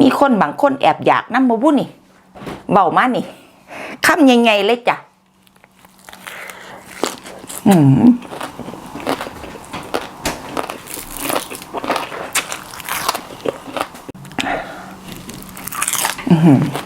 มีคนบางคนแอบอยากน้ำมาบุนี่เบามานี่คำยังไงเลยจ้ะอืมอื้อ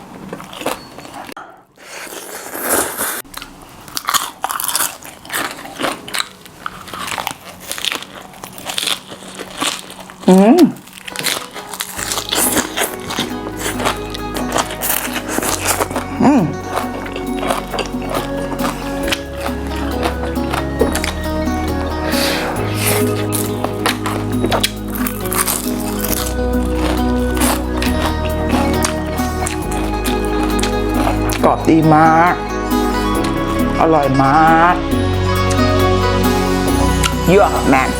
รอบดีมาก อร่อยมากเยอะแมน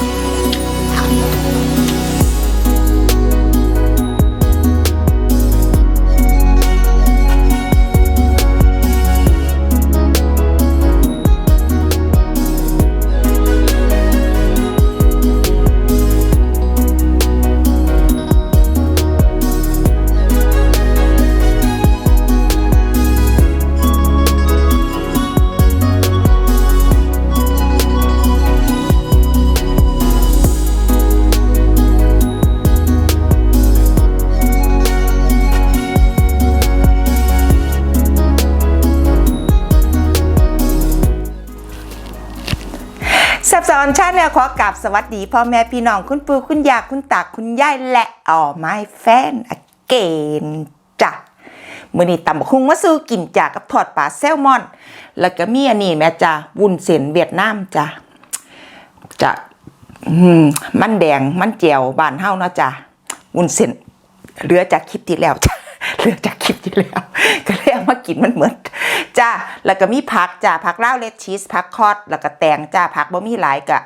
อนชาแนลขอกราบสวัสดีพ่อแม่พี่น้องคุณปู่คุณยาคุณตาคุณยายและอ๋อไม้แฟนอเกนจ้ะมื่อนี้ตำบักคุงมาซื้อกินจ้ะกับทอดปลาแซลมอน แล้วก็มีอันนี้แม่จ้ะวุ้นเส้นเวียดนามจ้ะจ้ะมันแดงมันแจ่วบ้านเฮาเนาะจ้ะวุ้นเส้นเหลือจากคลิปที่แล้วจ้ะเหลือจากคลิปที่แล้วก็เมากินมันเหมือนจ้าแล้วก็มีผักจ้าผักเลาเลดชีสผักคอด แล้วก็แตงจ้าผักบ่มีหลายก็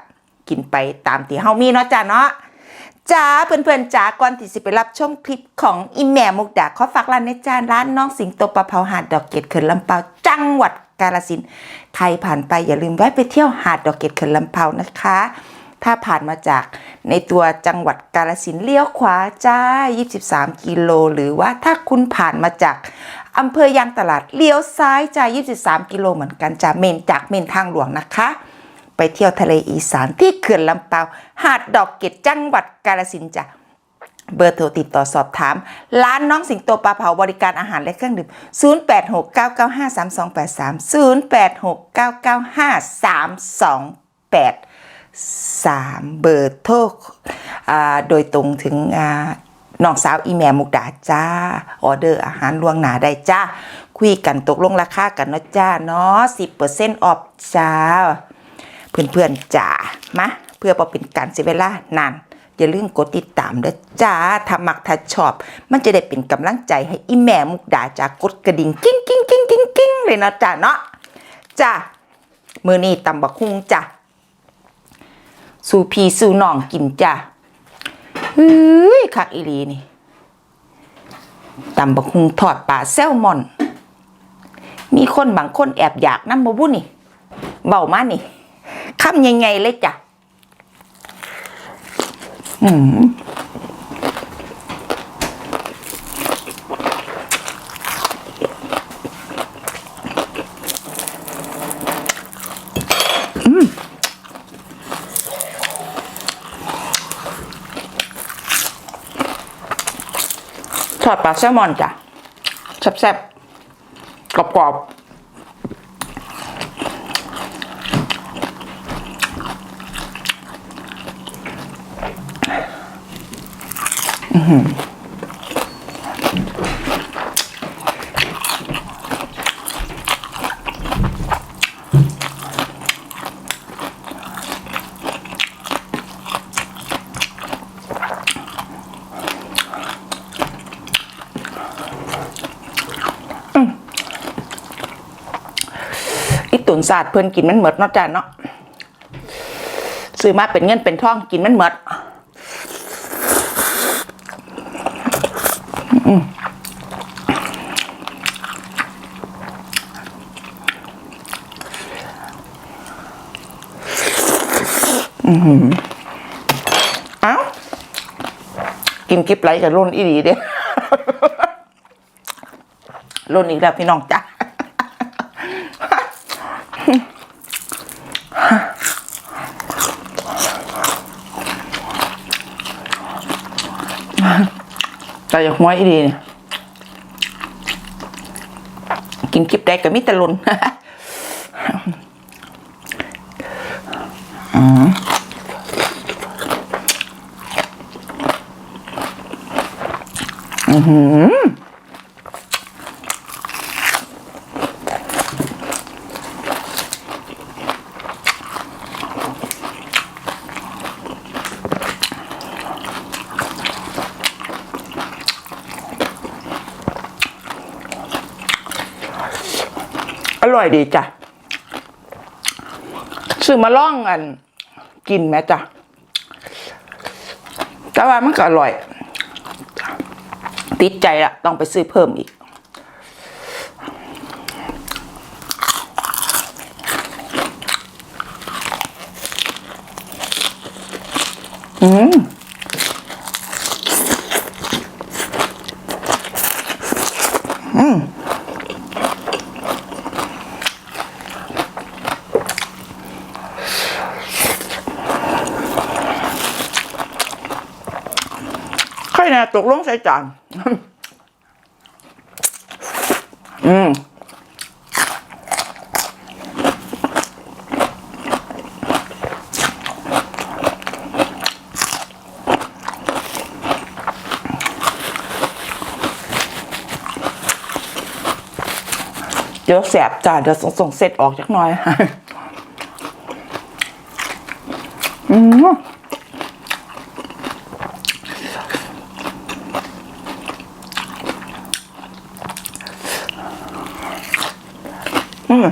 กินไปตามที่เฮามีเนาะจ้าเนาะจ้าเพื่อนๆจ้าก่อนที่สิไปรับชมคลิปของอีแม่มุกดาขอฝากร้านในจานร้านน้องสิงโตปลาเผาหาดดอกเกดเขินลำเปาจังหวัดกาฬสินใครผ่านไปอย่าลืมแวะไปเที่ยวหาดดอกเกดเขินลำเปานะคะ ถ้าผ่านมาจากในตัวจังหวัดกาฬสินเลี้ยวขวาจ้า 23 กิโล หรือว่าถ้าคุณผ่านมาจาก อำเภอยางตลาดเลี้ยวซ้ายจ้า23 กิโลเหมือนกันจ้าเมนจากเมนทางหลวงนะคะ ไปเที่ยวทะเลอีสานที่เขื่อนลำเปาหาดดอกเกดจังหวัดกาฬสินจ้ะเบอร์โทรติดต่อสอบถาม ร้านน้องสิงโตปลาเผาบริการอาหารและเครื่องดื่ม 0869953283 0869953283 เบอร์โทรอ่าโดยตรงถึงอ่า น้องสาวอีแม่มุกดาจ้า ออเดอร์อาหารล่วงหนาได้จ้า คุยกันตกลงราคากันเนาะจ้าเนาะ10%อร์เซ็นต์อฟจ้า เพื่อนๆจ๋ามาเพื่อบ่เป็นการเสียเวลานานอย่าลืมกดติดตามด้วยจ้าถ้ามักถ้าชอบ มันจะได้เป็นกำลังใจให้อีแม่มุกดาจ้ากดกระดิ่งกิ้งกิ้งกิ้งกิ้งกิ้งเลยนะจ้าเนาะจ้ามือนี้ตำบักฮุงจ้าสู่พีสู่น้องกินจ้า เฮ้ยคักอีลีนี่ตำบักฮุงทอดปลาแซลมอน มีคนบางคนแอบอยากน้ำมาบุนี่เบามานี่คำยังไงเลยจ้ะ อืม อดปลาแซลมอนจ้ะแซ่บๆกรอบๆอีตุน ศาสตร์เพิ่นกินมันเหมดเนาะจ้าเนาะซื้อมาเป็นเงินเป็นทองกินมันเหมดอืมอืมเอ้ากินกิบไหลกับรุ่นอีดีเด้รุ่นอีกแล้วพี่น้องจ้ะ จากหัวอีดีกินคลิปแดกกับมิตรลนอืมอือหือ อร่อยดีจ้ะซื้อมาล่องกัน กินไหมจ้ะแต่ว่ามันก็อร่อย ติดใจละต้องไปซื้อเพิ่มอีก ใครนะตกลงใส่จานอืมเดี๋ยวแสบจ้าเดี๋ยวส่งส่งเสร็จออกจักหน่อย อืม อืม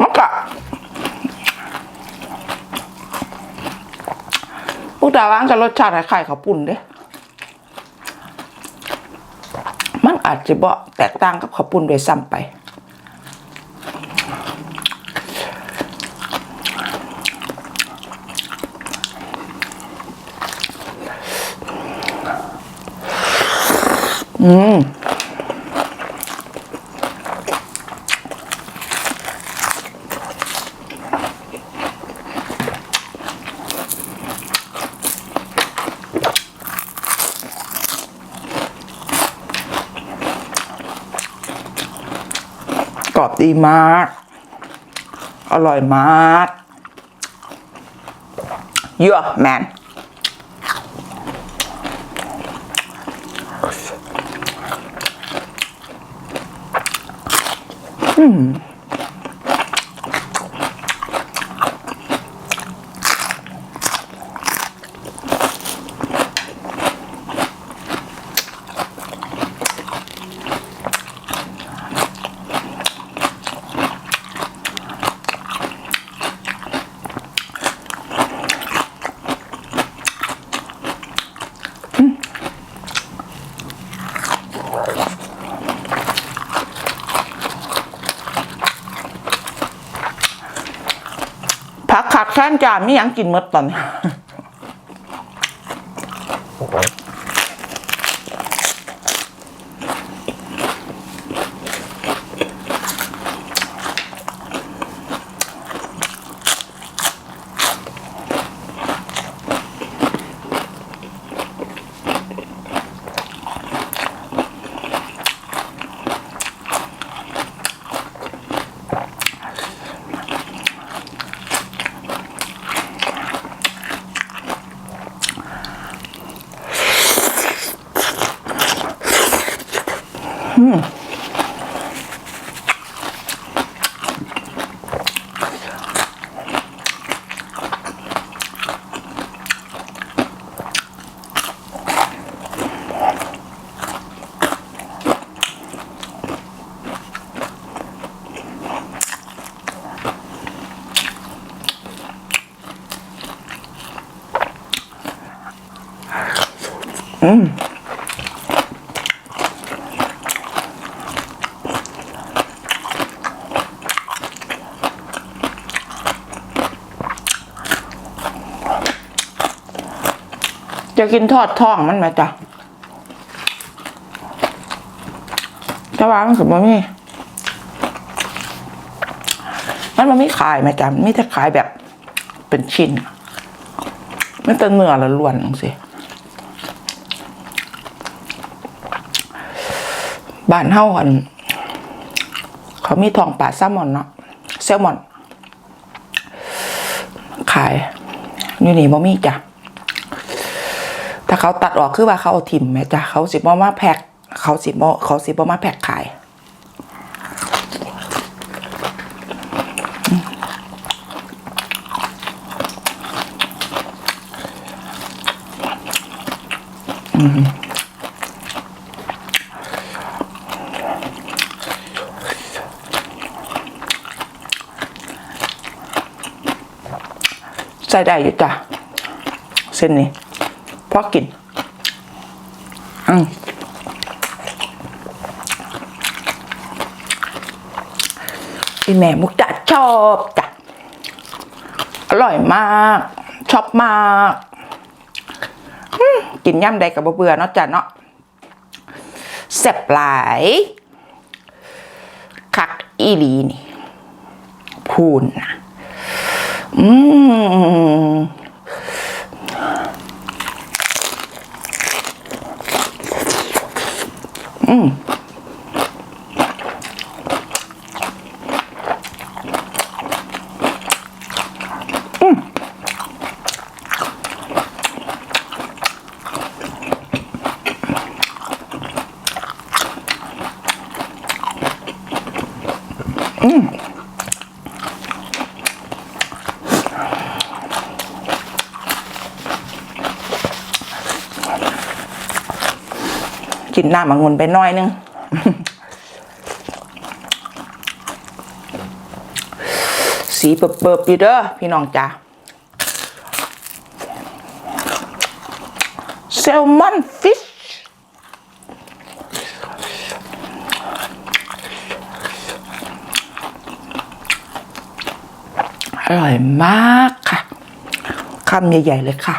มันกะพวก ตาล้างกับรสชาติคล้ายๆข้าวปุ่นเด้ มันอาจจะบ่แตกต่างกับข้าวปุ่นโดยซ้ำไป อืม รอบดีมาก อร่อยมากเยอะแมนอืมขัดแค้นจานไม่ยังกินหมดตอน จะกินทอดท้องมันไหมจ๊ะแต่ว่ามันสมมติมีมันมันไม่ขายไหมจ๊ะมันไม่จะขายแบบเป็นชิ้น มันเป็นเนื้อละล้วนสิบ้านเฮาอัน เขามีทองป่าแซลมอนเนาะแซลมอน ขาย อยู่นี่บ่มีจ้ะถ้า เขาตัดออกคือว่าเขาเอาถิ่มแม่จ้ะเขาสิบ่มาแพ็คเขาสิบ่เขาสิบ่มาแพ็คขายอืมใส่ได้อยู่จ้ะเส้นนี้ พอกินอืมพี่แม่มุกจะชอบจ้ะอร่อยมาก ชอบมากกินย่ำใดกับเบื่อเนาะจ้ะเนาะแซ่บหลายคักอีลีนี่พูนนะอืม Mm. กินน้ำองุ่นไปน้อยนึงสีเปิบๆอยู่เด้อพี่น้องจ้าแซลมอนฟิชอร่อยมากค่ะคำใหญ่ ๆ เลยค่ะ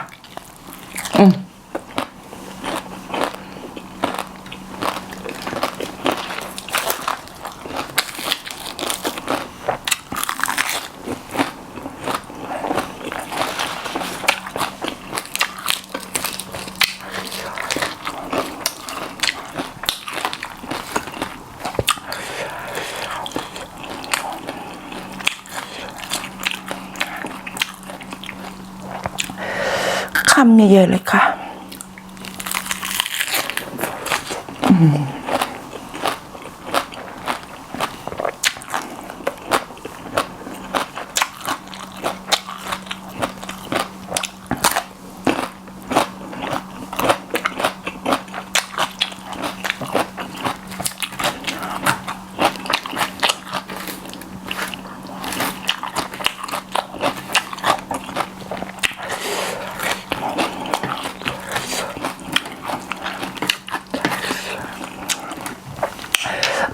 ำเยอะๆเลยค่ะ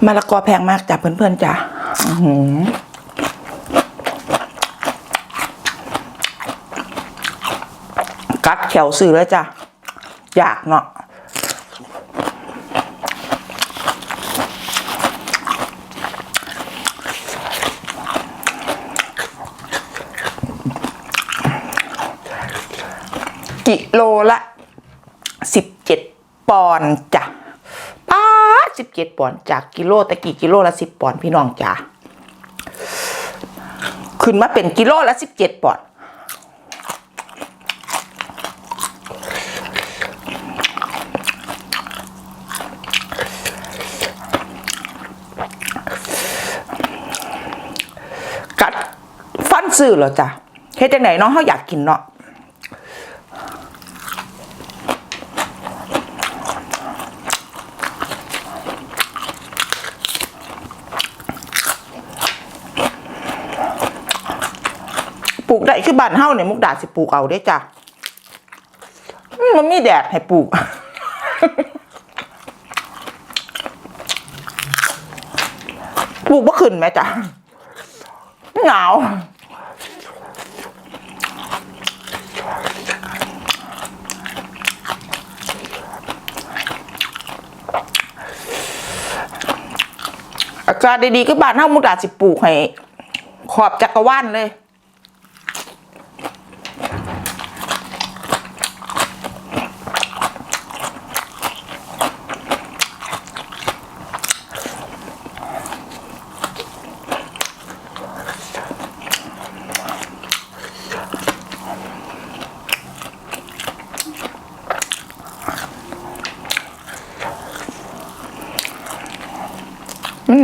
มะละกอแพงมากจ้ะเพื่อนๆจ้ะอื้อหือกัดแขวสื่อเลยจ้ะ อยากเนาะกิโลละสิบเจ็ดปอนด์ เจ็ดปอนด์จากกิโลตะกี้กิโลละสิบปอนด์พี่น้องจ้ะขึ้นมาเป็นกิโลละสิบเจ็ดปอนด์กัดฟันซื้อเหรอจ้ะเฮ็ดจังไหนเนาะเขาอยากกินเนาะ คือบ้านเฮาเนี่ยมุกดาสิปลูกเอาได้จ้ะมันมีแดดให้ปลูก ปลูกบ่ขึ้นไหมจ้ะหนาวอากาศดีๆก็บ้านเฮามุกดาสิปลูกให้ขอบจักรวาลเลย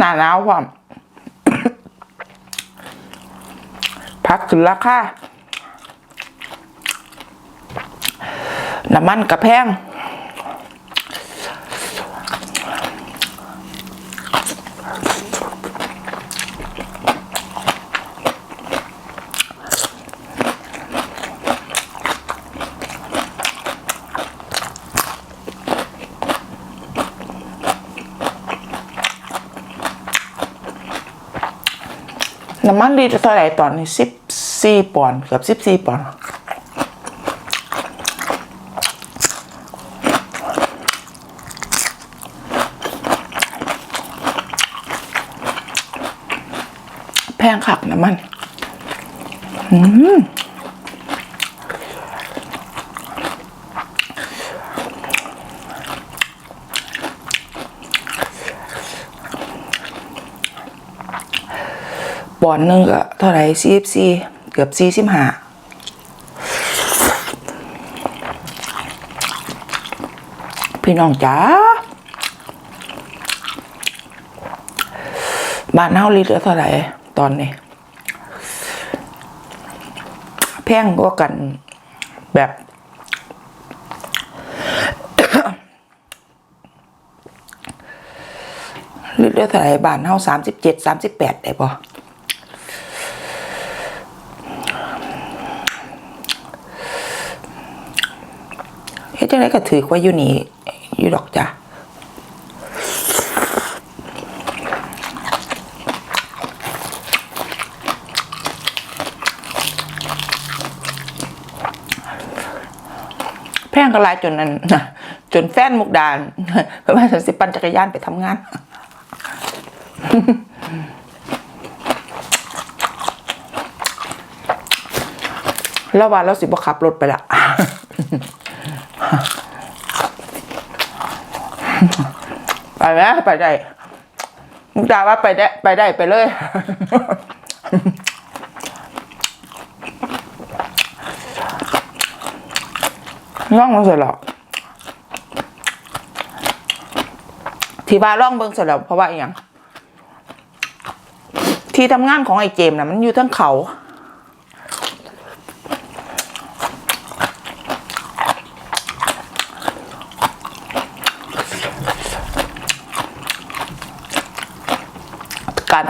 นหนาหนาวพร้อมพักขึ้นราคาน้ำมันกระแพง น้ำมันลิตรเท่าไหร่ตอนนี้สิบสี่ปอนด์เกือบสิบสี่ปอนด์แพงขักน้ำมัน ปอนหนึ่งก็เท่าไหร่สี่สี่เกือบสี่สิบห้าพี่น้องจ๋าบ้านเฮาลิตรเท่าไหร่ตอนนี้ แพงกว่ากันแบบ ลิตรเท่าไหร่บ้านเฮาสามสิบเจ็ดสามสิบแปดได้ปะ เฮ็ด จังไดก็ถือว่าอยู่นี่อยู่ดอกจ้ะแพงก็หลายจนนั้นจนแฟนมุกดานเพราะว่าฉันสิปั่นจักรยานไปทำงานแล้วว่าเราสิบขับรถไปละ ไปไหมไปได้มุกดาว่าไปได้ไปได้ไปเลย ร่องมาเสร็จแล้วที่ว่าร่องเบิ่งเสร็จแล้วเพราะว่าอย่างที่ทำงานของไอ้เจมนะมันอยู่ทั้งเขา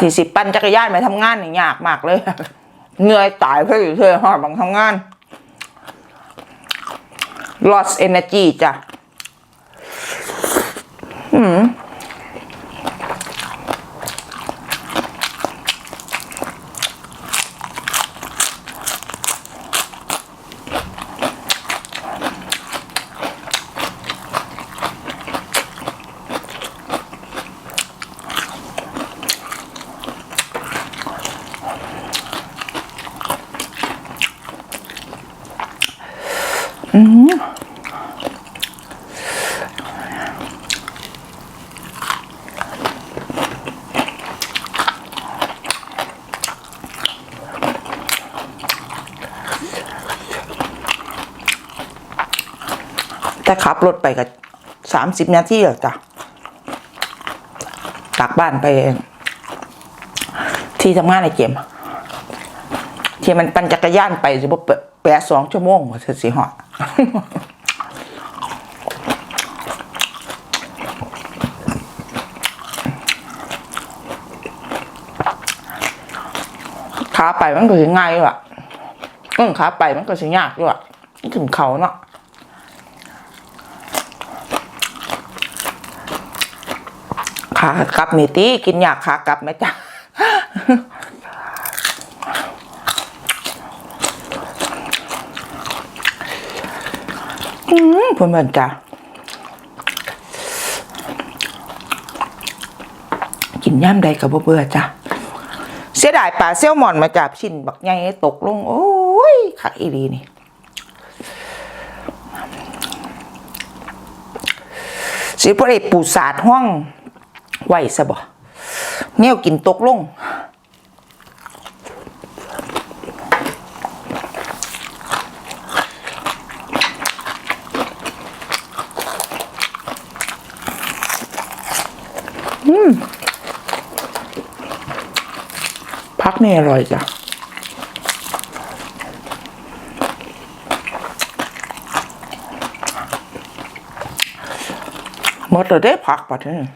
ที่สิปั่นจักรยานไปทำงานนี่ยากมากเลยเหนื่อยตายเพื่ออยู่เธอหอดบังทำงาน lost energy จ้ะ แต่ขับรถไปก็สามสิบนาทีหรอจ้ะกลับบ้านไป ที่ทำงานไอเกมที่มันปั่นจักรยานไปสิบ่แปะแปดสองชั่วโมงเธอสิหอดขาไปมันก็สิง่ายอยู่อะเออขาไปมันก็สิยากอยู่อะถึงเขาเนาะ ขากลับนี่ตีกินอยากขากลับไหมจ๊ะอืมเพื่อนเพื่จ้ะกินย่ำใดกับเบื่อจ้ะเสียดายปลาเซลมอนมาจับชิ้นบักใหญ่ตกลง โอ้ยคักอีหลีนี่สิบ่ได้ปูสาดห้อง ไหวซะบ่แนวกินตกลงพักนี่อร่อยจ้ะหมดแล้วได้พักปะเท่านี้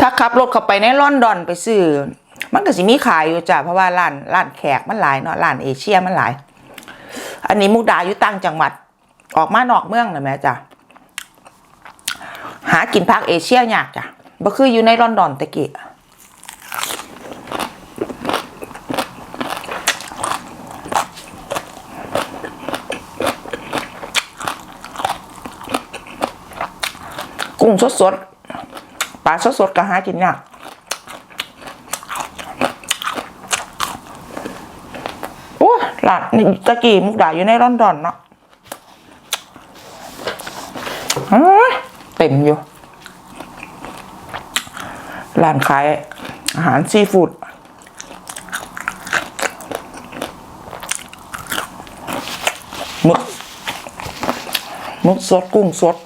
ถ้า ขับรถเข้าไปในลอนดอนไปซื้อมันก็สิมีขายอยู่จ้ะเพราะว่าร้านร้านแขกมันหลายเนาะร้านเอเชียมันหลาย อันนี้มุกดาอยู่ตั้งจังหวัด ออกมานอกเมืองนะแม่จ้ะหากินภาคเอเชียยากจ้ะบ่คืออยู่ในลอนดอนตะกี้กุ้งสดๆ ปลาสดๆก็หากินยากโอ้หลานนี่ตะกี้มุกดาอยู่ในลอนดอนเนาะเต็มอยู่ ร้านขายอาหารซีฟู้ดมึกมึกสดกุ้งสด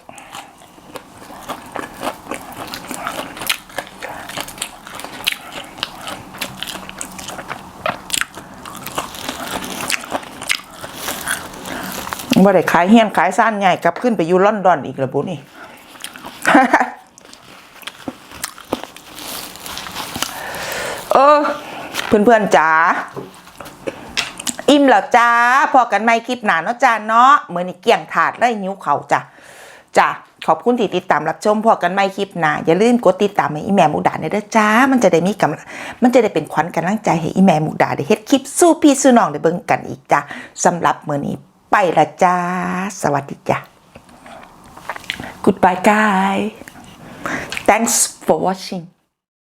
บ่ได้ขายเฮียนขายซ่านใหญ่กลับขึ้นไปอยู่ลอนดอนอีกแล้วบุนี่เออ เพื่อนๆจ๋าอิ่มแล้วจ้า พอกันไม่คลิปหนาเนาะจ้าเนาะเหมือนนี่เกี่ยงถาดได้นิ้วเขาจ้ะจ้ะขอบคุณที่ติดตามรับชมพอกันไม่คลิปหนาอย่าลืมกดติดตามให้อีแม่มุกดาในอยเด้อจ้า มันจะได้มีกำลังมันจะได้เป็นขวัญกำลังใจให้อีแม่มุกดาได้เฮ็ดคลิปสู้พี่สู้น้องได้เบิ่งกันอีกจ้ะสำหรับมื้อนี้ ไปละจ้า สวัสดีจ้ะ Goodbye guys Thanks for watching